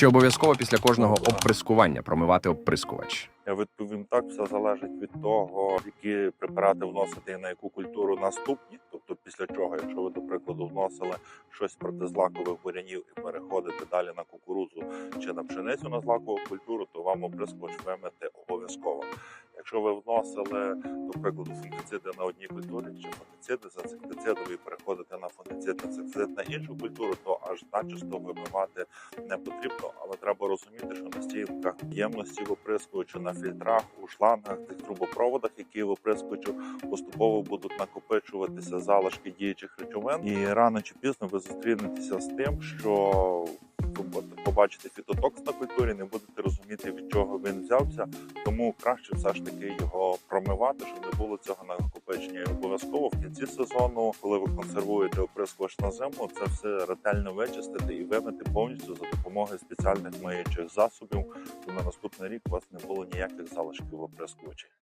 Чи обов'язково після кожного оприскування промивати оприскувач? Я відповім так, все залежить від того, які препарати вносити і на яку культуру наступні. Тобто, після чого, якщо ви, до прикладу, вносили щось проти злакових бурянів і переходите далі на кукурудзу чи на пшеницю на злакову культуру, то вам оприскувач вимити обов'язково. Якщо ви вносили, до прикладу, фунгіциди на одній культурі чи фунгіциди з інсектицидом і переходите на фунгіцид, інсектицид на іншу культуру, то аж начисто вимивати не потрібно, але треба розуміти, що на стійках ємності в оприскувачу, на фільтрах, у шлангах, тих трубопроводах, які в оприскувачу поступово будуть накопичуватися залишки діючих речовин, і рано чи пізно ви зустрінетеся з тим, що побачите фітотокс на культурі, не будете розуміти від чого він взявся. Тому краще все ж таки його промивати, щоб не було цього накопичення. І обов'язково в кінці сезону, коли ви консервуєте оприскувач на зиму, це все ретельно вичистити і вимити повністю за допомогою спеціальних миючих засобів. І на наступний рік у вас не було ніяких залишків в оприскувачі.